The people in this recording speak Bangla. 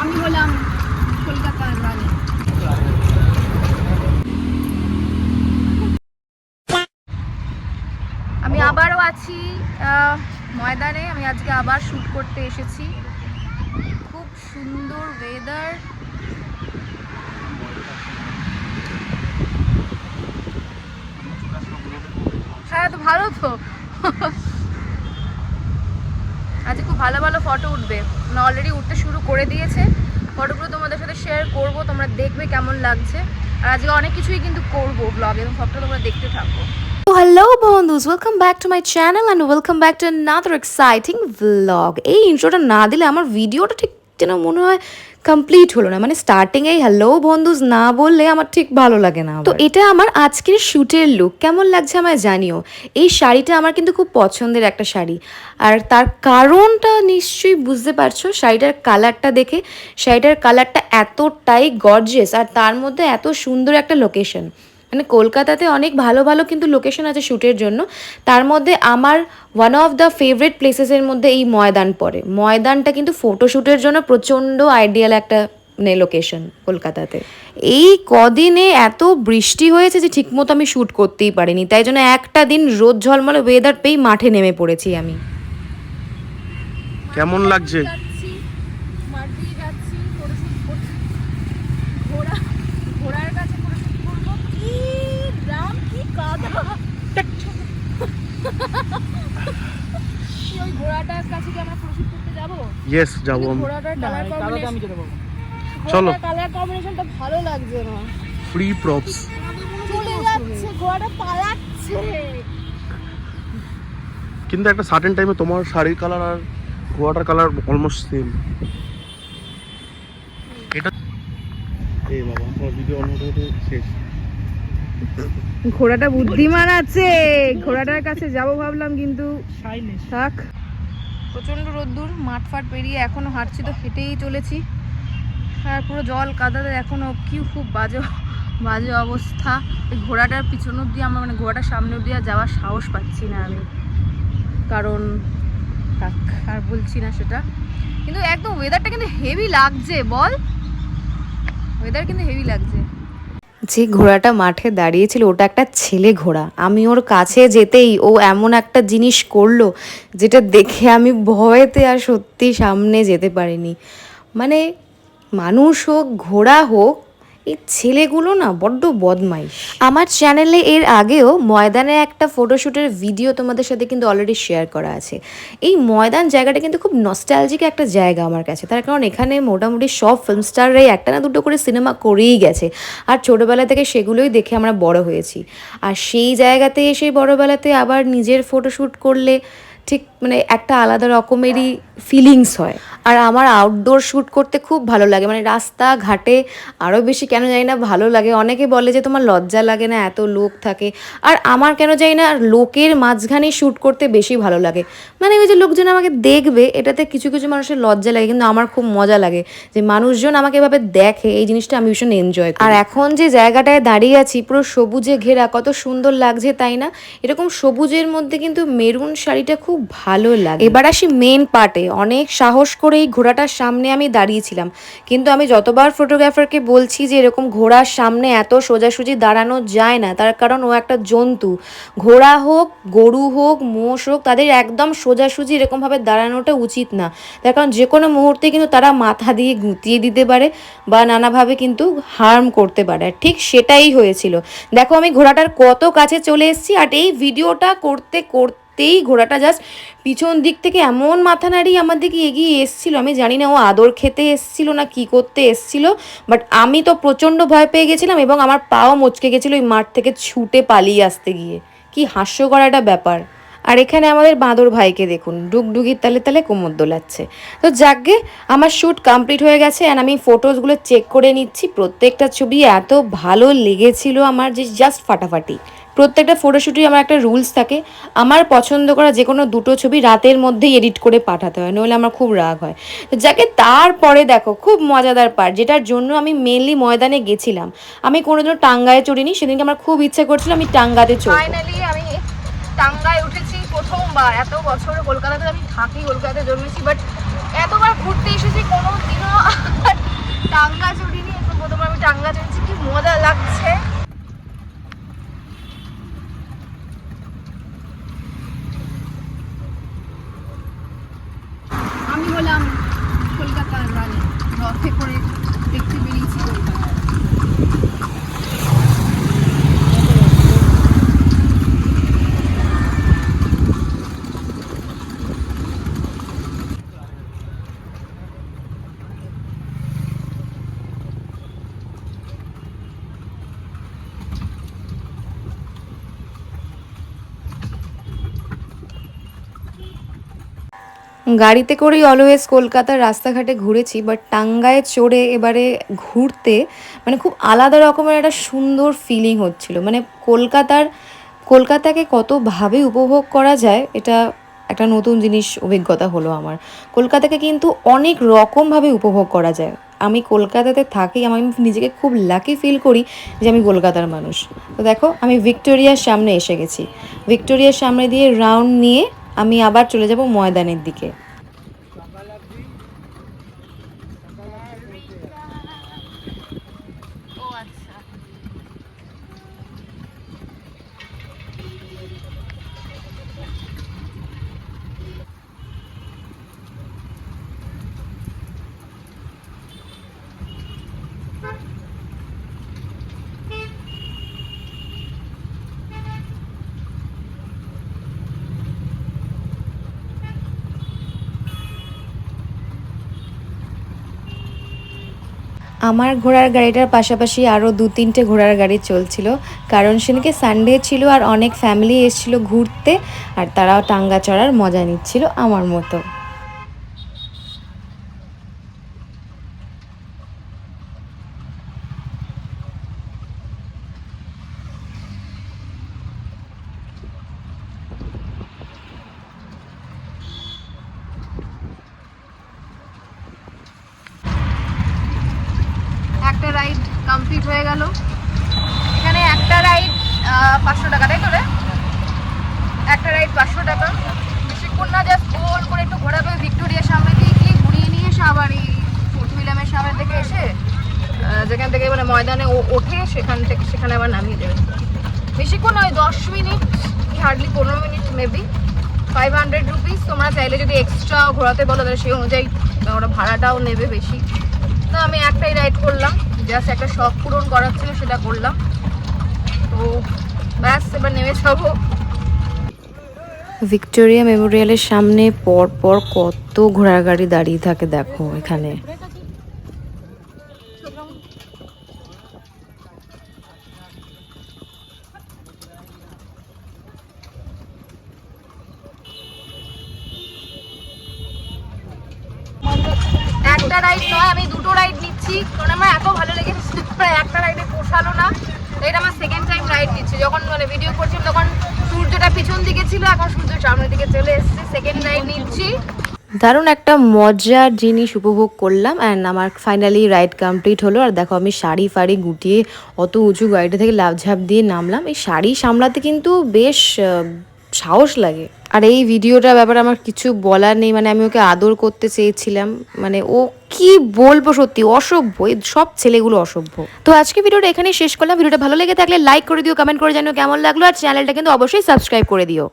আমি কলকাতার আমি আবারও আছি ময়দানে। আমি আজকে আবার শ্যুট করতে এসেছি। খুব সুন্দর ওয়েদার হ্যাঁ তো ভালো তো। আজকে খুব ভালো ভালো ফটো উঠবে। অলরেডি উঠতে শুরু করে দিয়েছে। ফটোগুলো তোমাদের সাথে শেয়ার করব, তোমরা দেখবে কেমন লাগছে। আর আজকে অনেক কিছুই কিন্তু করব ব্লগ এবং সবটা তোমরা দেখতে থাকব hello বন্ধুস welcome back to my channel and welcome back to another exciting vlog এই ইন্ট্রোটা না দিলে আমার ভিডিওটা ঠিক যেন মনে হয় কমপ্লিট হলো না। মানে স্টার্টিং এই হ্যালো বন্ধুজ না বললে আমার ঠিক ভালো লাগে না তো এটা আমার আজকের শ্যুটের লুক কেমন লাগছে আমায় জানিও। এই শাড়িটা আমার কিন্তু খুব পছন্দের একটা শাড়ি। আর তার কারণটা নিশ্চয়ই বুঝতে পারছ শাড়িটার কালারটা দেখে শাড়িটার কালারটা এতটাই গর্জেস আর তার মধ্যে এত সুন্দর একটা লোকেশন মানে কলকাতাতে অনেক ভালো ভালো কিন্তু লোকেশন আছে শ্যুটের জন্য। তার মধ্যে আমার ওয়ান অফ দ্য ফেভারিট প্লেসেসের মধ্যে এই ময়দান পড়ে। ময়দানটা কিন্তু ফটোশ্যুটের জন্য প্রচণ্ড আইডিয়াল একটা মানে লোকেশন কলকাতাতে। এই কদিনে এত বৃষ্টি হয়েছে যে ঠিকমতো আমি শ্যুট করতেই পারিনি। তাই জন্য একটা দিন রোদ ঝলমলে ওয়েদার পেয়েই মাঠে নেমে পড়েছি আমি। কেমন লাগছে যাচ্ছি মাঠ দিয়ে যাচ্ছি ফটোশুট করছি ঘোড়া ঘোড়ার কাছে ফটোশুট করব কি রাম কি কাদা কি ওই ঘোড়াটার কাছে কি আমরা ফটোশুট করতে যাব? ইয়েস যাব আমি। ঘোড়াটার কালার কম্বিনেশন চলো। কালার কম্বিনেশনটা ভালো লাগছে না। ফ্রি প্রপস চলে যাচ্ছে ঘোড়াটা পালাচ্ছে। কিন্তু একটা সার্টেন টাইমে তোমার শাড়ির কালার আর ঘোড়াটার কালার অলমোস্ট সেম এটা এই বাবা আমার ভিডিও অন হতে হতে শেষ। ঘোড়াটা বুদ্ধিমান আছে। ঘোড়াটার কাছে যাব ভাবলাম কিন্তু থাক। প্রচণ্ড রোদ্দুর, মাঠ ফাট পেরিয়ে এখনও হাঁটছি তো হেঁটেই চলেছি। আর পুরো জল কাদাতে এখনও কি খুব বাজে বাজে অবস্থা। এই ঘোড়াটার পিছন অব্দি আমার মানে ঘোড়াটার সামনে অব্দি আর যাওয়ার সাহস পাচ্ছি না আমি। কারণ আর বলছি না সেটা। কিন্তু একদম ওয়েদারটা কিন্তু হেভি লাগছে, বল? ওয়েদার কিন্তু হেভি লাগছে। যে ঘোড়াটা মাঠে দাঁড়িয়েছিল, ওটা একটা ছেলে ঘোড়া। আমি ওর কাছে যেতেই ও এমন একটা জিনিস করল, যেটা দেখে আমি ভয়েতে আর সত্যি সামনে যেতে পারিনি। মানে মানুষ হোক, ঘোড়া হোক এই ছেলেগুলো না বড্ড বদমাইশ। আমার চ্যানেলে এর আগেও ময়দানে একটা ফটোশ্যুটের ভিডিও তোমাদের সাথে কিন্তু অলরেডি শেয়ার করা আছে। এই ময়দান জায়গাটা কিন্তু খুব নস্টালজিক একটা জায়গা আমার কাছে। তার কারণ এখানে মোটামুটি সব ফিল্ম স্টাররাই একটা না দুটো করে সিনেমা করেই গেছে। আর ছোটোবেলা থেকে সেগুলোই দেখে আমরা বড় হয়েছি। আর সেই জায়গাতে এসে বড়বেলাতে আবার নিজের ফটোশ্যুট করলে ঠিক মানে একটা আলাদা রকমেরই ফিলিংস হয়। আর আমার আউটডোর শ্যুট করতে খুব ভালো লাগে। মানে রাস্তা ঘাটে আরও বেশি কেন জানি না ভালো লাগে। অনেকে বলে যে তোমার লজ্জা লাগে না এত লোক থাকে। আর আমার কেন জানি না লোকের মাঝখানে শ্যুট করতে বেশি ভালো লাগে। মানে ওই যে লোকজন আমাকে দেখবে এটাতে কিছু কিছু মানুষের লজ্জা লাগে কিন্তু আমার খুব মজা লাগে যে মানুষজন আমাকে এভাবে দেখে এই জিনিসটা আমি ভীষণ এনজয় করি। আর এখন যে জায়গাটায় দাঁড়িয়ে আছি পুরো সবুজে ঘেরা কত সুন্দর লাগছে তাই না? এরকম সবুজের মধ্যে কিন্তু মেরুন শাড়িটা খুব ভালো লাগে। এবার আসি মেন পার্টে অনেক সাহস করে এই ঘোড়াটার সামনে আমি দাঁড়িয়েছিলাম। কিন্তু আমি যতবার ফটোগ্রাফারকে বলছি যে এরকম ঘোড়ার সামনে এত সোজাসুজি দাঁড়ানো যায় না, তার কারণ ও একটা জন্তু। ঘোড়া হোক, গরু হোক, মোষ হোক, তাদের একদম সোজাসুজি এরকমভাবে দাঁড়ানোটা উচিত না। তার কারণ যে কোনো মুহূর্তে কিন্তু তারা মাথা দিয়ে গুঁতিয়ে দিতে পারে বা নানাভাবে কিন্তু হার্ম করতে পারে। ঠিক সেটাই হয়েছিল। দেখো আমি ঘোড়াটার কত কাছে চলে এসেছি আর এই ভিডিওটা করতে করতে তেই ঘোড়াটা জাস্ট পিছন দিক থেকে এমন মাথা নাড়িয়ে আমার দিকে এগিয়ে এসছিল। আমি জানি না ও আদর খেতে এসছিল না কি করতে এসছিল বাট আমি তো প্রচণ্ড ভয় পেয়ে গেছিলাম এবং আমার পাও মচকে গেছিল ওই মাঠ থেকে ছুটে পালিয়ে আসতে গিয়ে। কি হাস্যকর একটা ব্যাপার। আর এখানে আমাদের বাঁদর ভাইকে দেখুন, ডুগডুগির তালে তালে কোমর দোলাচ্ছে। তো যাকগে, আমার শ্যুট কমপ্লিট হয়ে গেছে অ্যান্ড আমি ফটোসগুলো চেক করে নিচ্ছি। প্রত্যেকটা ছবি এত ভালো লেগেছিল আমার যে জাস্ট ফাটাফাটি। প্রত্যেকটা ফটোশ্যুটই আমার একটা রুলস থাকে। আমার পছন্দ করা যে কোনো দুটো ছবি রাতের মধ্যেই এডিট করে পাঠাতে হয়, নইলে আমার খুব রাগ হয়। তো যাকে তারপরে দেখো, খুব মজাদার পার্ট যেটার জন্য আমি মেনলি ময়দানে গেছিলাম। আমি কোনোদিনও টাঙ্গায় চড়িনি, সেদিনকে আমার খুব ইচ্ছে করছিল আমি টাঙ্গাতে ফাইনালি আমি টাঙ্গায় উঠেছি প্রথমবার, এত বছর কলকাতাতে আমি থাকি, কলকাতাতে জন্মেছি বাট এতবার ঘুরতে এসেছি কোনো দিনও টাঙ্গা চড়িনি তো প্রথমবার আমি টাঙ্গা চড়ছি কি মজা লাগছে আমি হলাম কলকাতার রানী রথে করে দেখতে বেরিয়েছি কলকাতা গাড়িতে করেই অলওয়েজ কলকাতার রাস্তাঘাটে ঘুরেছি বাট টাঙ্গায় চড়ে এবারে ঘুরতে মানে খুব আলাদা রকমের একটা সুন্দর ফিলিং হচ্ছিল। মানে কলকাতার, কলকাতাকে কতভাবে উপভোগ করা যায়, এটা একটা নতুন জিনিস অভিজ্ঞতা হলো আমার। কলকাতাকে কিন্তু অনেক রকমভাবে উপভোগ করা যায়। আমি কলকাতাতে থাকি, আমি নিজেকে খুব লাকি ফিল করি যে আমি কলকাতার মানুষ। তো দেখো, আমি ভিক্টোরিয়ার সামনে এসে গেছি। ভিক্টোরিয়ার সামনে দিয়ে রাউন্ড নিয়ে আমি আবার চলে যাব ময়দানের দিকে। আমার ঘোড়ার গাড়িটার পাশাপাশি আরও দু তিনটে ঘোড়ার গাড়ি চলছিল। কারণ সেদিনকে সানডে ছিল আর অনেক ফ্যামিলি এসেছিল ঘুরতে, আর তারাও টাঙ্গা চড়ার মজা নিচ্ছিল আমার মতো একটা রাইড কমপ্লিট হয়ে গেল। এখানে একটা রাইড পাঁচশো টাকা, তাই তো রে? একটা রাইড পাঁচশো টাকা। বেশিক্ষণ না জাস্ট গোল করে একটু ঘোরাবে ভিক্টোরিয়ার সামনে দিয়ে গিয়ে ঘুরিয়ে নিয়ে এসে আবার এই উইলিয়ামের সামনে থেকে এসে যেখান থেকে মানে ময়দানে ওঠে, সেখান থেকে সেখানে আবার নামিয়ে দেবে। বেশিক্ষণ ওই দশ মিনিট, কি হার্ডলি পনেরো minute maybe five hundred rupees তোমরা চাইলে যদি এক্সট্রা ঘোরাতে বলো, তাহলে সেই অনুযায়ী ওরা ভাড়াটাও নেবে বেশি। তো আমি একটাই রাইড করলাম। জাস্ট একটা শখ পূরণ করার ছিল সেটা করলাম। তো ব্যাস এবার নেমে যাব। ভিক্টোরিয়া মেমোরিয়ালের সামনে পর পর কত ঘোড়ার গাড়ি দাঁড়িয়ে থাকে দেখো এখানে। একটা রাইড নয় আমি দুটো রাইড নিচ্ছি কারণ আমার এত ভালো লেগেছে প্রায় একটা রাইডে পোষালো না, এটা আমার সেকেন্ড টাইম রাইড নিচ্ছি যখন মানে ভিডিও করছিলাম, তখন সূর্যটা পিছন দিকে ছিল, এখন সূর্য সামনের দিকে চলে এসেছে সেকেন্ড রাইড নিচ্ছি। দারুণ একটা মজার জিনিস উপভোগ করলাম অ্যান্ড আমার ফাইনালি রাইড কমপ্লিট হলো। আর দেখো, আমি শাড়ি ফাড়ি গুটিয়ে অত উঁচু গাড়িটা থেকে লাভ ঝাঁপ দিয়ে নামলাম। এই শাড়ি সামলাতে কিন্তু বেশ সাহস লাগে। আর এই ভিডিওটার ব্যাপারে আমার কিছু বলার নেই মানে আমি ওকে আদর করতে চেয়েছিলাম মানে ও কি বলব সত্যি, অসভ্য সব ছেলেগুলো অসভ্য। তো আজকে ভিডিওটা এখানেই শেষ করলাম, ভিডিওটা ভালো লেগে থাকলে লাইক করে দিও কমেন্ট করে জানিও কেমন লাগল, আর চ্যানেলটা কিন্তু অবশ্যই সাবস্ক্রাইব করে দিও।